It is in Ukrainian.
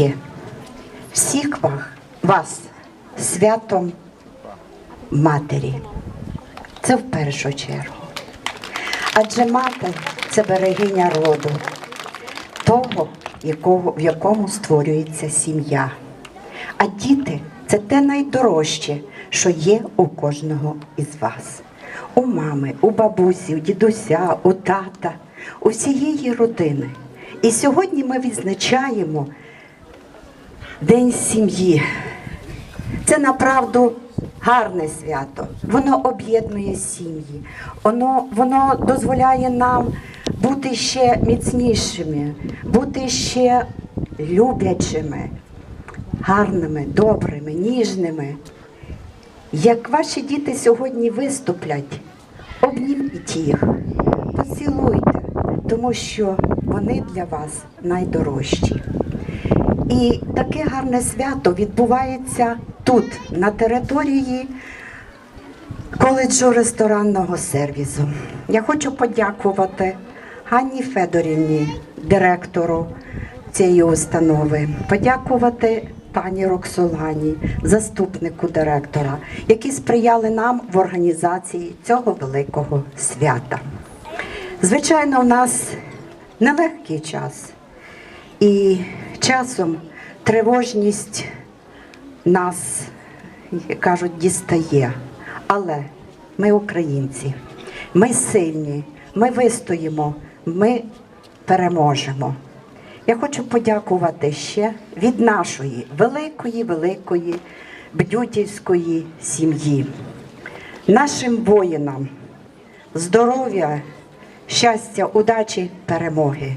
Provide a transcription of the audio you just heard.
Дітки, всіх ва- вас святом матері. Це в першу чергу. Адже мати це берегиня роду, того, якого, в якому створюється сім'я. А діти це те найдорожче, що є у кожного із вас. У мами, у бабусі, у дідуся, у тата, у всієї родини. І сьогодні ми відзначаємо День сім'ї. Це направду гарне свято. Воно об'єднує сім'ї. Воно, воно дозволяє нам бути ще міцнішими, бути ще люблячими, гарними, добрими, ніжними. Як ваші діти сьогодні виступлять, обніміть їх, поцілуйте, тому що вони для вас найдорожчі. І таке гарне свято відбувається тут, на території коледжу ресторанного сервісу. Я хочу подякувати Ганні Федорівні, директору цієї установи, подякувати пані Роксолані, заступнику директора, які сприяли нам в організації цього великого свята. Звичайно, у нас нелегкий час. І часом тривожність нас, кажуть, дістає. Але ми українці, ми сильні, ми вистоїмо, ми переможемо. Я хочу подякувати ще від нашої великої, великої бдютівської сім'ї, нашим воїнам, здоров'я, щастя, удачі, перемоги.